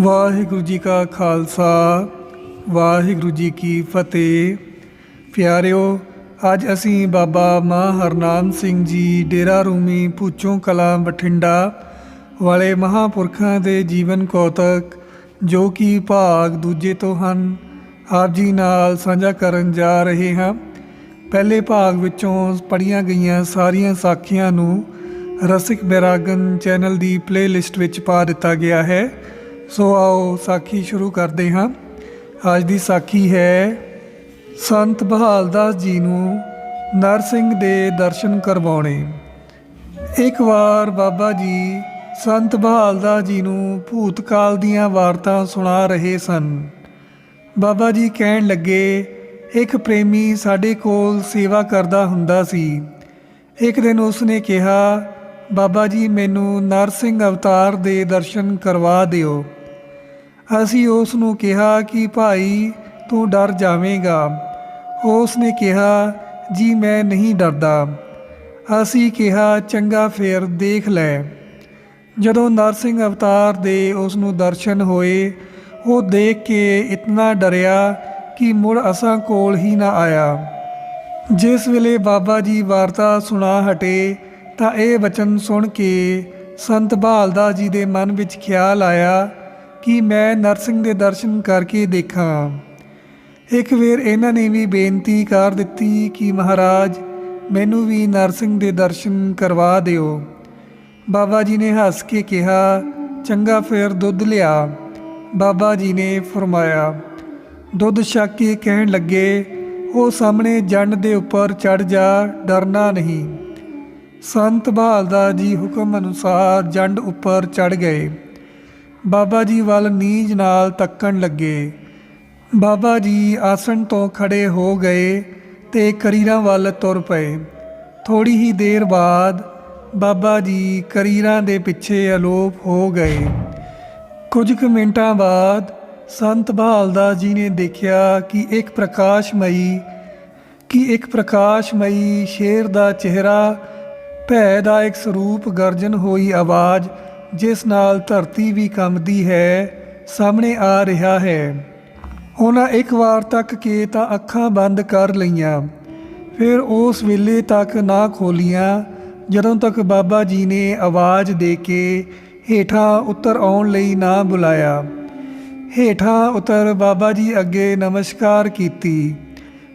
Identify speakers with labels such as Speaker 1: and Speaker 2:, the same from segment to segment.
Speaker 1: ਵਾਹਿਗੁਰੂ ਜੀ ਕਾ ਖਾਲਸਾ, ਵਾਹਿਗੁਰੂ ਜੀ ਕੀ ਫਤਿਹ। ਪਿਆਰਿਓ, ਅੱਜ ਅਸੀਂ ਬਾਬਾ ਮਾਂ ਹਰਨਾਮ ਸਿੰਘ ਜੀ ਡੇਰਾ ਰੂਮੀ ਪੁੱਚੋਂ ਕਲਾ ਬਠਿੰਡਾ ਵਾਲੇ ਮਹਾਪੁਰਖਾਂ ਦੇ ਜੀਵਨ ਕੌਤਕ, ਜੋ ਕਿ ਭਾਗ ਦੂਜੇ ਤੋਂ ਹਨ, ਆਪ ਜੀ ਨਾਲ ਸਾਂਝਾ ਕਰਨ ਜਾ ਰਹੇ ਹਾਂ। ਪਹਿਲੇ ਭਾਗ ਵਿੱਚੋਂ ਪੜੀਆਂ ਗਈਆਂ ਸਾਰੀਆਂ ਸਾਖੀਆਂ ਨੂੰ ਰਸਿਕ ਬੈਰਾਗਨ ਚੈਨਲ ਦੀ ਪਲੇਲਿਸਟ ਵਿੱਚ ਪਾ ਦਿੱਤਾ ਗਿਆ ਹੈ। ਸੋ ਆਓ ਸਾਖੀ ਸ਼ੁਰੂ ਕਰਦੇ ਹਾਂ। ਅੱਜ ਦੀ ਸਾਖੀ ਹੈ ਸੰਤ ਬਹਾਲਦਾਸ ਜੀ ਨੂੰ ਨਰਸਿੰਘ ਦੇ ਦਰਸ਼ਨ ਕਰਵਾਉਣੇ। ਇੱਕ ਵਾਰ ਬਾਬਾ ਜੀ ਸੰਤ ਬਹਾਲਦਾਸ ਜੀ ਨੂੰ ਭੂਤਕਾਲ ਦੀਆਂ ਵਾਰਤਾਂ ਸੁਣਾ ਰਹੇ ਸਨ। ਬਾਬਾ ਜੀ ਕਹਿਣ ਲੱਗੇ, ਇੱਕ ਪ੍ਰੇਮੀ ਸਾਡੇ ਕੋਲ ਸੇਵਾ ਕਰਦਾ ਹੁੰਦਾ ਸੀ। ਇੱਕ ਦਿਨ ਉਸਨੇ ਕਿਹਾ, ਬਾਬਾ ਜੀ, ਮੈਨੂੰ ਨਰਸਿੰਘ ਅਵਤਾਰ ਦੇ ਦਰਸ਼ਨ ਕਰਵਾ ਦਿਓ। ਅਸੀਂ ਉਸ ਨੂੰ ਕਿਹਾ ਕਿ ਭਾਈ, ਤੂੰ ਡਰ ਜਾਵੇਂਗਾ। ਉਸ ਨੇ ਕਿਹਾ, ਜੀ, ਮੈਂ ਨਹੀਂ ਡਰਦਾ। ਅਸੀਂ ਕਿਹਾ, ਚੰਗਾ, ਫੇਰ ਦੇਖ ਲੈ। ਜਦੋਂ ਨਰਸਿੰਘ ਅਵਤਾਰ ਦੇ ਉਸ ਨੂੰ ਦਰਸ਼ਨ ਹੋਏ, ਉਹ ਦੇਖ ਕੇ ਇਤਨਾ ਡਰਿਆ ਕਿ ਮੁੜ ਅਸਾਂ ਕੋਲ ਹੀ ਨਾ ਆਇਆ। ਜਿਸ ਵੇਲੇ ਬਾਬਾ ਜੀ ਵਾਰਤਾ ਸੁਣਾ ਹਟੇ, ਤਾਂ ਇਹ ਵਚਨ ਸੁਣ ਕੇ ਸੰਤ ਬਹਾਲਦਾਸ ਜੀ ਦੇ ਮਨ ਵਿੱਚ ਖਿਆਲ ਆਇਆ ਕਿ ਮੈਂ ਨਰਸਿੰਘ ਦੇ ਦਰਸ਼ਨ ਕਰਕੇ ਦੇਖਾਂ। ਇੱਕ ਵੇਰ ਇਹਨਾਂ ਨੇ ਵੀ ਬੇਨਤੀ ਕਰ ਦਿੱਤੀ ਕਿ ਮਹਾਰਾਜ, ਮੈਨੂੰ ਵੀ ਨਰਸਿੰਘ ਦੇ ਦਰਸ਼ਨ ਕਰਵਾ ਦਿਓ। ਬਾਬਾ ਜੀ ਨੇ ਹੱਸ ਕੇ ਕਿਹਾ, ਚੰਗਾ ਫੇਰ ਦੁੱਧ ਲਿਆ। ਬਾਬਾ ਜੀ ਨੇ ਫਰਮਾਇਆ। ਦੁੱਧ ਛਕ ਕੇ ਕਹਿਣ ਲੱਗੇ, ਉਹ ਸਾਹਮਣੇ ਜੰਡ ਦੇ ਉੱਪਰ ਚੜ ਜਾ, ਡਰਨਾ ਨਹੀਂ। ਸੰਤ ਬਹਾਲਦਾਰ ਜੀ ਹੁਕਮ ਅਨੁਸਾਰ ਜੰਡ ਉੱਪਰ ਚੜ ਗਏ। ਬਾਬਾ ਜੀ ਵੱਲ ਨੀਝ ਨਾਲ ਤੱਕਣ ਲੱਗੇ। ਬਾਬਾ ਜੀ ਆਸਣ ਤੋਂ ਖੜੇ ਹੋ ਗਏ ਤੇ ਕਰੀਰਾਂ ਵੱਲ ਤੁਰ ਪਏ। ਥੋੜੀ ਹੀ ਦੇਰ ਬਾਅਦ ਬਾਬਾ ਜੀ ਕਰੀਰਾਂ ਦੇ ਪਿੱਛੇ ਅਲੋਪ ਹੋ ਗਏ। ਕੁਝ ਕੁ ਮਿੰਟਾਂ ਬਾਅਦ ਸੰਤ ਬਹਾਲਦਾਸ ਜੀ ਨੇ ਦੇਖਿਆ ਕਿ ਇੱਕ ਪ੍ਰਕਾਸ਼ਮਈ, ਕਿ ਇੱਕ ਪ੍ਰਕਾਸ਼ਮਈ ਸ਼ੇਰ ਦਾ ਚਿਹਰਾ ਭੈ ਦਾ ਇੱਕ ਸਰੂਪ ਗਰਜਨ ਹੋਈ ਆਵਾਜ਼ ਜਿਸ ਨਾਲ ਧਰਤੀ ਵੀ ਕੰਬਦੀ ਹੈ, ਸਾਹਮਣੇ ਆ ਰਿਹਾ ਹੈ। ਉਹਨਾਂ ਇੱਕ ਵਾਰ ਤੱਕ ਕੇ ਤਾਂ ਅੱਖਾਂ ਬੰਦ ਕਰ ਲਈਆਂ। ਫਿਰ ਉਸ ਵੇਲੇ ਤੱਕ ਨਾ ਖੋਲੀਆਂ, ਜਦੋਂ ਤੱਕ ਬਾਬਾ ਜੀ ਨੇ ਆਵਾਜ਼ ਦੇ ਕੇ ਹੇਠਾਂ ਉਤਰ ਆਉਣ ਲਈ ਨਾ ਬੁਲਾਇਆ। ਹੇਠਾਂ ਉਤਰ ਬਾਬਾ ਜੀ ਅੱਗੇ ਨਮਸਕਾਰ ਕੀਤੀ।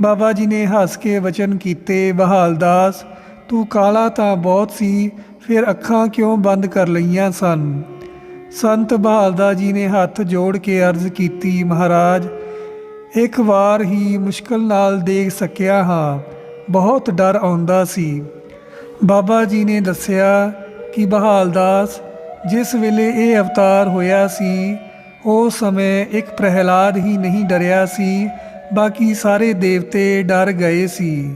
Speaker 1: ਬਾਬਾ ਜੀ ਨੇ ਹੱਸ ਕੇ ਵਚਨ ਕੀਤੇ ਬਹਾਲਦਾਸ ਤੂੰ ਕਾਲਾ ਤਾਂ ਬਹੁਤ ਸੀ ਫਿਰ ਅੱਖਾਂ ਕਿਉਂ ਬੰਦ ਕਰ ਲਈਆਂ ਸਨ? ਸੰਤ ਬਹਾਲਦਾ ਜੀ ਨੇ ਹੱਥ ਜੋੜ ਕੇ ਅਰਜ਼ ਕੀਤੀ, ਮਹਾਰਾਜ, ਇੱਕ ਵਾਰ ਹੀ ਮੁਸ਼ਕਲ ਨਾਲ ਦੇਖ ਸਕਿਆ ਹਾਂ। ਬਹੁਤ ਡਰ ਆਉਂਦਾ ਸੀ। ਬਾਬਾ ਜੀ ਨੇ ਦੱਸਿਆ ਕਿ ਬਹਾਲਦਾਸ ਜਿਸ ਵੇਲੇ ਇਹ ਅਵਤਾਰ ਹੋਇਆ ਸੀ ਉਸ ਸਮੇਂ ਇੱਕ ਪ੍ਰਹਿਲਾਦ ਹੀ ਨਹੀਂ ਡਰਿਆ ਸੀ, ਬਾਕੀ ਸਾਰੇ ਦੇਵਤੇ ਡਰ ਗਏ ਸੀ।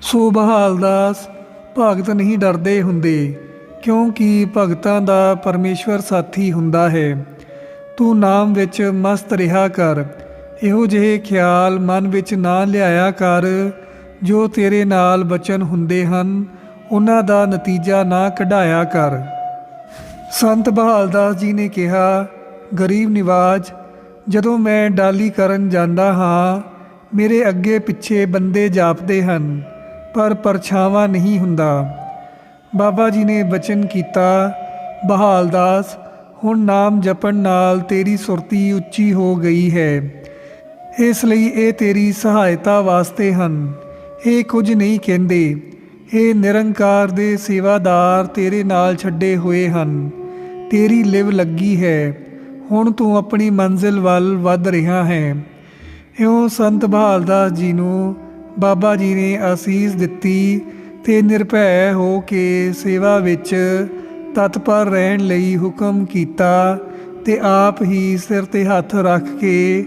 Speaker 1: ਸੋ ਬਹਾਲਦਾਸ ਭਗਤ ਨਹੀਂ ਡਰਦੇ ਹੁੰਦੇ, ਕਿਉਂਕਿ ਭਗਤਾਂ ਦਾ ਪਰਮੇਸ਼ਵਰ ਸਾਥੀ ਹੁੰਦਾ ਹੈ। ਤੂੰ ਨਾਮ ਵਿੱਚ ਮਸਤ ਰਿਹਾ ਕਰ, ਇਹੋ ਜਿਹੇ ਖਿਆਲ ਮਨ ਵਿੱਚ ਨਾ ਲਿਆਇਆ ਕਰ, ਜੋ ਤੇਰੇ ਨਾਲ ਬਚਨ ਹੁੰਦੇ ਹਨ, ਉਹਨਾਂ ਦਾ ਨਤੀਜਾ ਨਾ ਕਢਾਇਆ ਕਰ। ਸੰਤ ਬਹਾਲਦਾਸ ਜੀ ਨੇ ਕਿਹਾ, ਗਰੀਬ ਨਿਵਾਜ, ਜਦੋਂ ਮੈਂ ਡਾਲੀ ਕਰਨ ਜਾਂਦਾ ਹਾਂ, ਮੇਰੇ ਅੱਗੇ ਪਿੱਛੇ ਬੰਦੇ ਜਾਪਦੇ ਹਨ। ਪਰ ਪਰਛਾਵਾਂ ਨਹੀਂ ਹੁੰਦਾ। ਬਾਬਾ ਜੀ ਨੇ ਬਚਨ ਕੀਤਾ ਬਹਾਲਦਾਸ ਹੁਣ ਨਾਮ ਜਪਣ ਨਾਲ ਤੇਰੀ ਸੁਰਤੀ ਉੱਚੀ ਹੋ ਗਈ ਹੈ। ਇਸ ਲਈ ਇਹ ਤੇਰੀ ਸਹਾਇਤਾ ਵਾਸਤੇ ਹਨ। ਇਹ ਕੁਝ ਨਹੀਂ ਕਹਿੰਦੇ। ਇਹ ਨਿਰੰਕਾਰ ਦੇ ਸੇਵਾਦਾਰ ਤੇਰੇ ਨਾਲ ਛੱਡੇ ਹੋਏ ਹਨ। ਤੇਰੀ ਲਿਵ ਲੱਗੀ ਹੈ। ਹੁਣ ਤੂੰ ਆਪਣੀ ਮੰਜ਼ਿਲ ਵੱਲ ਵੱਧ ਰਿਹਾ ਹੈ। ਇਉਂ ਸੰਤ ਬਹਾਲਦਾਸ ਜੀ ਨੂੰ ਬਾਬਾ ਜੀ ਨੇ ਆਸੀਸ ਦਿੱਤੀ ਤੇ ਨਿਰਭੈ ਹੋ ਕੇ ਸੇਵਾ ਵਿੱਚ ਤਤਪਰ ਰਹਿਣ ਲਈ ਹੁਕਮ ਕੀਤਾ ਤੇ ਆਪ ਹੀ ਸਿਰ ਤੇ ਹੱਥ ਰੱਖ ਕੇ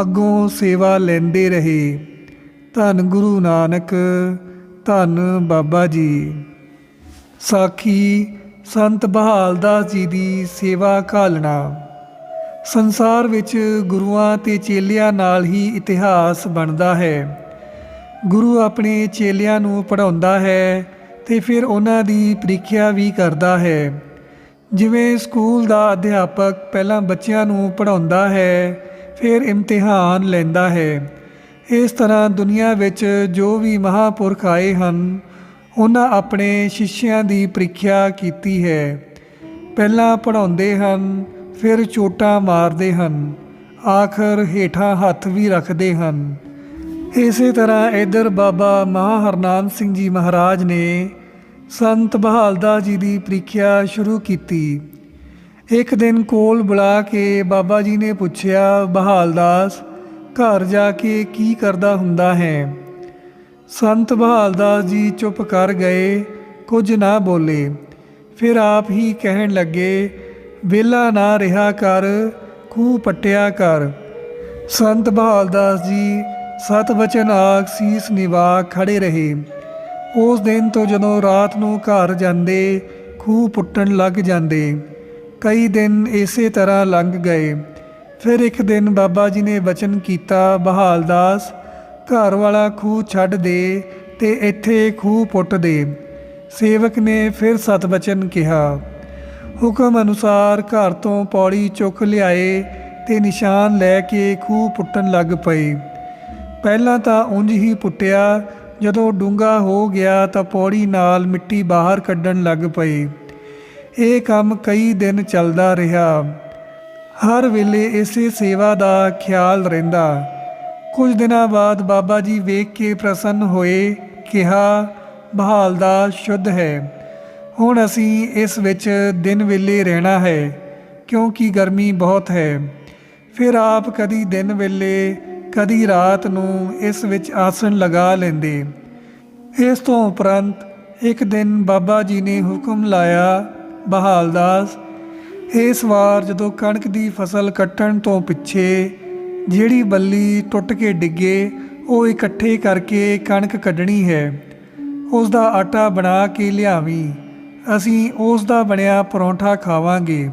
Speaker 1: ਅੱਗੋਂ ਸੇਵਾ ਲੈਂਦੇ ਰਹੇ। ਧੰਨ ਗੁਰੂ ਨਾਨਕ, ਧੰਨ ਬਾਬਾ ਜੀ। ਸਾਖੀ ਸੰਤ ਬਹਾਲਦਾਸ ਜੀ ਦੀ ਸੇਵਾ ਘਾਲਣਾ। ਸੰਸਾਰ ਵਿੱਚ ਗੁਰੂਆਂ ਤੇ ਚੇਲਿਆਂ ਨਾਲ ਹੀ ਇਤਿਹਾਸ ਬਣਦਾ ਹੈ। ਗੁਰੂ ਆਪਣੇ ਚੇਲਿਆਂ ਨੂੰ ਪੜਾਉਂਦਾ ਹੈ ਤੇ ਫਿਰ ਉਹਨਾਂ ਦੀ ਪ੍ਰੀਖਿਆ ਵੀ ਕਰਦਾ ਹੈ। ਜਿਵੇਂ ਸਕੂਲ ਦਾ ਅਧਿਆਪਕ ਪਹਿਲਾਂ ਬੱਚਿਆਂ ਨੂੰ ਪੜ੍ਹਾਉਂਦਾ ਹੈ, ਫਿਰ ਇਮਤਿਹਾਨ ਲੈਂਦਾ ਹੈ। ਇਸ ਤਰ੍ਹਾਂ ਦੁਨੀਆ ਵਿੱਚ ਜੋ ਵੀ ਮਹਾਪੁਰਖ ਆਏ ਹਨ, ਉਹਨਾਂ ਆਪਣੇ ਸ਼ਿਸ਼ਿਆਂ ਦੀ ਪ੍ਰੀਖਿਆ ਕੀਤੀ ਹੈ। ਪਹਿਲਾਂ ਪੜਾਉਂਦੇ ਹਨ, ਫਿਰ ਚੋਟਾਂ ਮਾਰਦੇ ਹਨ, ਆਖਰ ਹੇਠਾਂ ਹੱਥ ਵੀ ਰੱਖਦੇ ਹਨ। ਇਸੇ ਤਰ੍ਹਾਂ ਇਧਰ ਬਾਬਾ ਮਹਾਹਰਨਾਮ ਸਿੰਘ ਜੀ ਮਹਾਰਾਜ ਨੇ ਸੰਤ ਬਹਾਲਦਾਸ ਜੀ ਦੀ ਪ੍ਰੀਖਿਆ ਸ਼ੁਰੂ ਕੀਤੀ। ਇੱਕ ਦਿਨ ਕੋਲ ਬੁਲਾ ਕੇ ਬਾਬਾ ਜੀ ਨੇ ਪੁੱਛਿਆ, ਬਹਾਲਦਾਸ, ਘਰ ਜਾ ਕੇ ਕੀ ਕਰਦਾ ਹੁੰਦਾ ਹੈ? ਸੰਤ ਬਹਾਲਦਾਸ ਜੀ ਚੁੱਪ ਕਰ ਗਏ, ਕੁਝ ਨਾ ਬੋਲੇ। ਫਿਰ ਆਪ ਹੀ ਕਹਿਣ ਲੱਗੇ ਵਿਹਲਾ ਨਾ ਰਿਹਾ ਕਰ, ਖੂਹ ਪੱਟਿਆ ਕਰ। ਸੰਤ ਬਹਾਲਦਾਸ ਜੀ ਸਤ ਵਚਨ ਆਖ ਸੀਸ ਨਿਵਾ ਖੜੇ ਰਹੇ। ਉਸ ਦਿਨ ਤੋਂ ਜਦੋਂ ਰਾਤ ਨੂੰ ਘਰ ਜਾਂਦੇ, ਖੂਹ ਪੁੱਟਣ ਲੱਗ ਜਾਂਦੇ। ਕਈ ਦਿਨ ਇਸੇ ਤਰ੍ਹਾਂ ਲੰਘ ਗਏ। ਫਿਰ ਇੱਕ ਦਿਨ ਬਾਬਾ ਜੀ ਨੇ ਬਚਨ ਕੀਤਾ ਬਹਾਲਦਾਸ ਘਰ ਵਾਲਾ ਖੂਹ ਛੱਡ ਦੇ ਤੇ ਇੱਥੇ ਖੂਹ ਪੁੱਟ ਦੇ। ਸੇਵਕ ਨੇ ਫਿਰ ਸਤਬਚਨ ਕਿਹਾ, ਹੁਕਮ ਅਨੁਸਾਰ ਘਰ ਤੋਂ ਪੌੜੀ ਚੁੱਕ ਲਿਆਏ ਤੇ ਨਿਸ਼ਾਨ ਲੈ ਕੇ ਖੂਹ ਪੁੱਟਣ ਲੱਗ ਪਏ। ਪਹਿਲਾਂ ਤਾਂ ਉਂਝ ਹੀ ਪੁੱਟਿਆ, ਜਦੋਂ ਡੂੰਗਾ ਹੋ ਗਿਆ ਤਾਂ ਪੌੜੀ ਨਾਲ ਮਿੱਟੀ ਬਾਹਰ ਕੱਢਣ ਲੱਗ ਪਈ। ਇਹ ਕੰਮ ਕਈ ਦਿਨ ਚੱਲਦਾ ਰਿਹਾ। ਹਰ ਵੇਲੇ ਇਸੇ ਸੇਵਾ ਦਾ ਖਿਆਲ ਰਹਿੰਦਾ। ਕੁਝ ਦਿਨਾਂ ਬਾਅਦ ਬਾਬਾ ਜੀ ਵੇਖ ਕੇ ਪ੍ਰਸੰਨ ਹੋਏ, ਕਿਹਾ, ਬਹਾਲ ਦਾ ਸ਼ੁੱਧ ਹੈ। ਹੁਣ ਅਸੀਂ ਇਸ ਵਿੱਚ ਦਿਨ ਵੇਲੇ ਰਹਿਣਾ ਹੈ, ਕਿਉਂਕਿ ਗਰਮੀ ਬਹੁਤ ਹੈ। ਫਿਰ ਆਪ ਕਦੀ ਦਿਨ ਵੇਲੇ ਕਦੀ ਰਾਤ ਨੂੰ ਇਸ ਵਿੱਚ ਆਸਣ ਲਗਾ ਲੈਂਦੇ। ਇਸ ਤੋਂ ਉਪਰੰਤ ਇੱਕ ਦਿਨ ਬਾਬਾ ਜੀ ਨੇ ਹੁਕਮ ਲਾਇਆ ਬਹਾਲਦਾਸ ਇਸ ਵਾਰ ਜਦੋਂ ਕਣਕ ਦੀ ਫਸਲ ਕੱਟਣ ਤੋਂ ਪਿੱਛੇ ਜਿਹੜੀ ਬੱਲੀ ਟੁੱਟ ਕੇ ਡਿੱਗੇ, ਉਹ ਇਕੱਠੇ ਕਰਕੇ ਕਣਕ ਕੱਢਣੀ ਹੈ। ਉਸ ਦਾ ਆਟਾ ਬਣਾ ਕੇ ਲਿਆਵੀਂ, ਅਸੀਂ ਉਸ ਦਾ ਬਣਿਆ ਪਰੌਂਠਾ ਖਾਵਾਂਗੇ।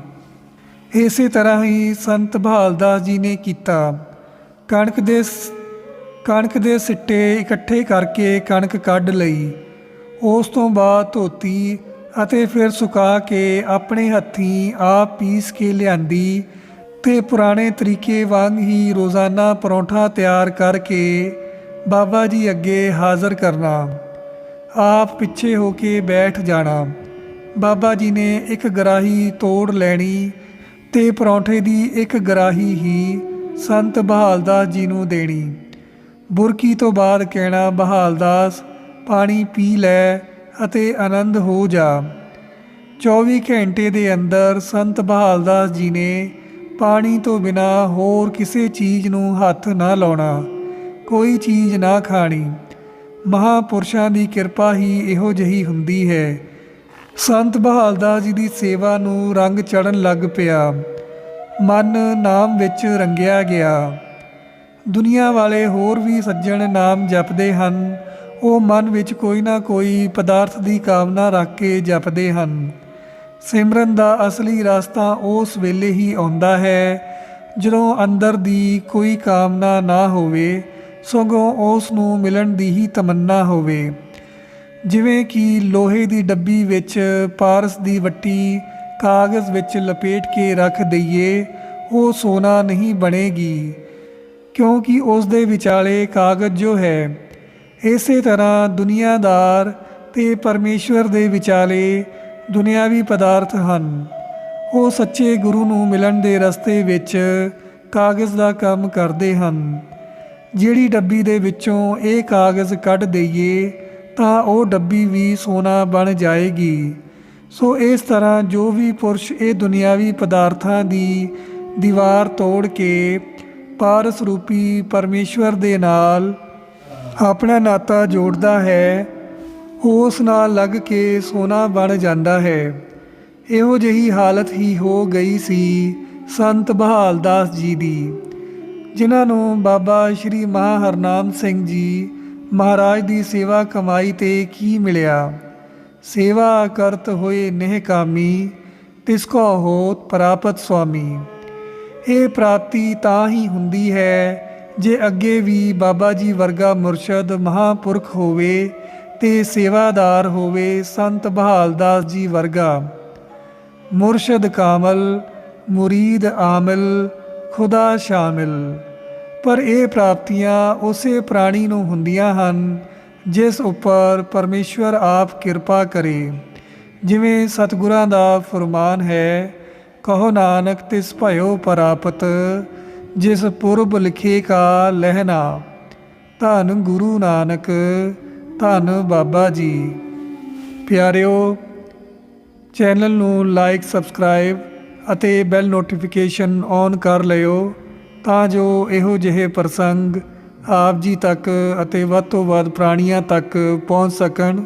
Speaker 1: ਇਸੇ ਤਰ੍ਹਾਂ ਹੀ ਸੰਤ ਬਹਾਲਦਾਸ ਜੀ ਨੇ ਕੀਤਾ। ਕਣਕ ਦੇ ਕਣਕ ਦੇ ਸਿੱਟੇ ਇਕੱਠੇ ਕਰਕੇ ਕਣਕ ਕੱਢ ਲਈ। ਉਸ ਤੋਂ ਬਾਅਦ ਧੋਤੀ ਅਤੇ ਫਿਰ ਸੁਕਾ ਕੇ ਆਪਣੇ ਹੱਥੀਂ ਆਪ ਪੀਸ ਕੇ ਲਿਆਂਦੀ ਤੇ ਪੁਰਾਣੇ ਤਰੀਕੇ ਵਾਂਗ ਹੀ ਰੋਜ਼ਾਨਾ ਪਰੌਂਠਾ ਤਿਆਰ ਕਰਕੇ ਬਾਬਾ ਜੀ ਅੱਗੇ ਹਾਜ਼ਰ ਕਰਨਾ। ਆਪ ਪਿੱਛੇ ਹੋ ਕੇ ਬੈਠ ਜਾਣਾ। ਬਾਬਾ ਜੀ ਨੇ ਇੱਕ ਗਰਾਹੀ ਤੋੜ ਲੈਣੀ ਤੇ ਪਰੌਂਠੇ ਦੀ ਇੱਕ ਗਰਾਹੀ ਹੀ ਸੰਤ ਬਹਾਲਦਾਸ ਜੀ ਨੂੰ ਦੇਣੀ। ਬੁਰਕੀ ਤੋਂ ਬਾਅਦ ਕਹਿਣਾ, ਬਹਾਲਦਾਸ, ਪਾਣੀ ਪੀ ਲੈ ਅਤੇ ਆਨੰਦ ਹੋ ਜਾ। 24 ਘੰਟੇ ਦੇ ਅੰਦਰ ਸੰਤ ਬਹਾਲਦਾਸ ਜੀ ਨੇ ਪਾਣੀ ਤੋਂ ਬਿਨਾ ਹੋਰ ਕਿਸੇ ਚੀਜ਼ ਨੂੰ ਹੱਥ ਨਾ ਲਾਉਣਾ, ਕੋਈ ਚੀਜ਼ ਨਾ ਖਾਣੀ। ਮਹਾਪੁਰਸ਼ਾਂ ਦੀ ਕਿਰਪਾ ਹੀ ਇਹੋ ਜਿਹੀ ਹੁੰਦੀ ਹੈ। ਸੰਤ ਬਹਾਲਦਾਸ ਜੀ ਦੀ ਸੇਵਾ ਨੂੰ ਰੰਗ ਚੜਨ ਲੱਗ ਪਿਆ। ਮਨ ਨਾਮ ਵਿੱਚ ਰੰਗਿਆ ਗਿਆ। ਦੁਨੀਆ ਵਾਲੇ ਹੋਰ ਵੀ ਸੱਜਣ ਨਾਮ ਜਪਦੇ ਹਨ। ਉਹ ਮਨ ਵਿੱਚ ਕੋਈ ਨਾ ਕੋਈ ਪਦਾਰਥ ਦੀ ਕਾਮਨਾ ਰੱਖ ਕੇ ਜਪਦੇ ਹਨ। ਸਿਮਰਨ ਦਾ ਅਸਲੀ ਰਸਤਾ ਉਸ ਵੇਲੇ ਹੀ ਆਉਂਦਾ ਹੈ, ਜਦੋਂ ਅੰਦਰ ਦੀ ਕੋਈ ਕਾਮਨਾ ਨਾ ਹੋਵੇ, ਸਗੋਂ ਉਸ ਨੂੰ ਮਿਲਣ ਦੀ ਹੀ ਤਮੰਨਾ ਹੋਵੇ। ਜਿਵੇਂ ਕਿ ਲੋਹੇ ਦੀ ਡੱਬੀ ਵਿੱਚ ਪਾਰਸ ਦੀ ਵੱਟੀ ਕਾਗਜ਼ ਵਿੱਚ ਲਪੇਟ ਕੇ ਰੱਖ ਦਈਏ, ਉਹ ਸੋਨਾ ਨਹੀਂ ਬਣੇਗੀ, ਕਿਉਂਕਿ ਉਸ ਦੇ ਵਿਚਾਲੇ ਕਾਗਜ਼ ਜੋ ਹੈ, ਇਸੇ ਤਰ੍ਹਾਂ ਦੁਨੀਆਦਾਰ ਤੇ ਪਰਮੇਸ਼ਵਰ ਦੇ ਵਿਚਾਲੇ ਦੁਨਿਆਵੀ ਪਦਾਰਥ ਹਨ। ਉਹ ਸੱਚੇ ਗੁਰੂ ਨੂੰ ਮਿਲਣ ਦੇ ਰਸਤੇ ਵਿੱਚ ਕਾਗਜ਼ ਦਾ ਕੰਮ ਕਰਦੇ ਹਨ। ਜਿਹੜੀ ਡੱਬੀ ਦੇ ਵਿੱਚੋਂ ਇਹ ਕਾਗਜ਼ ਕੱਢ ਦਈਏ, ਤਾਂ ਉਹ ਡੱਬੀ ਵੀ ਸੋਨਾ ਬਣ ਜਾਏਗੀ। ਸੋ ਇਸ ਤਰ੍ਹਾਂ ਜੋ ਵੀ ਪੁਰਸ਼ ਇਹ ਦੁਨਿਆਵੀ ਪਦਾਰਥਾਂ ਦੀ ਦੀਵਾਰ ਤੋੜ ਕੇ ਪਾਰਸ ਰੂਪੀ ਪਰਮੇਸ਼ਵਰ ਦੇ ਨਾਲ ਆਪਣਾ ਨਾਤਾ ਜੋੜਦਾ ਹੈ, ਉਸ ਨਾਲ ਲੱਗ ਕੇ ਸੋਨਾ ਬਣ ਜਾਂਦਾ ਹੈ। ਇਹੋ ਜਿਹੀ ਹਾਲਤ ਹੀ ਹੋ ਗਈ ਸੀ ਸੰਤ ਬਹਾਲਦਾਸ ਜੀ ਦੀ, ਜਿਨ੍ਹਾਂ ਨੂੰ ਬਾਬਾ ਸ਼੍ਰੀ ਮਹਾਹਰਨਾਮ ਸਿੰਘ ਜੀ ਮਹਾਰਾਜ ਦੀ ਸੇਵਾ ਕਮਾਈ ਤੇ ਕੀ ਮਿਲਿਆ। ਸੇਵਾ ਕਰਤ ਹੋਏ ਨਹਿ ਕਾਮੀ, ਤਿਸ ਕੋ ਹੋਤ ਪ੍ਰਾਪਤ ਸੁਆਮੀ। ਇਹ ਪ੍ਰਾਪਤੀ ਤਾਂ ਹੀ ਹੁੰਦੀ ਹੈ, ਜੇ ਅੱਗੇ ਵੀ ਬਾਬਾ ਜੀ ਵਰਗਾ ਮੁਰਸ਼ਦ ਮਹਾਪੁਰਖ ਹੋਵੇ, ਤੇ ਸੇਵਾਦਾਰ ਹੋਵੇ ਸੰਤ ਬਹਾਲਦਾਸ ਜੀ ਵਰਗਾ। ਮੁਰਸ਼ਦ ਕਾਮਲ, ਮੁਰੀਦ ਆਮਿਲ, ਖੁਦਾ ਸ਼ਾਮਿਲ। ਪਰ ਇਹ ਪ੍ਰਾਪਤੀਆਂ ਉਸੇ ਪ੍ਰਾਣੀ ਨੂੰ ਹੁੰਦੀਆਂ ਹਨ ਜਿਸ ਉੱਪਰ ਪਰਮੇਸ਼ਵਰ ਆਪ ਕਿਰਪਾ ਕਰੇ, ਜਿਵੇਂ ਸਤਿਗੁਰਾਂ ਦਾ ਫਰਮਾਨ ਹੈ, ਕਹੋ ਨਾਨਕ, ਤਿਸ ਭਇਓ ਪ੍ਰਾਪਤ, ਜਿਸ ਪੁਰਬ ਲਿਖੇ ਕਾ ਲਹਿਣਾ, ਧੰਨ ਗੁਰੂ ਨਾਨਕ, ਧੰਨ ਬਾਬਾ ਜੀ। ਪਿਆਰਿਓ, ਚੈਨਲ ਨੂੰ ਲਾਈਕ, ਸਬਸਕ੍ਰਾਈਬ ਅਤੇ ਬੈਲ ਨੋਟੀਫਿਕੇਸ਼ਨ ਔਨ ਕਰ ਲਿਓ, ਤਾਂ ਜੋ ਇਹੋ ਜਿਹੇ ਪ੍ਰਸੰਗ ਆਪ ਜੀ ਤੱਕ ਅਤੇ ਵੱਧ ਤੋਂ ਵੱਧ ਪ੍ਰਾਣੀਆਂ ਤੱਕ ਪਹੁੰਚ ਸਕਣ।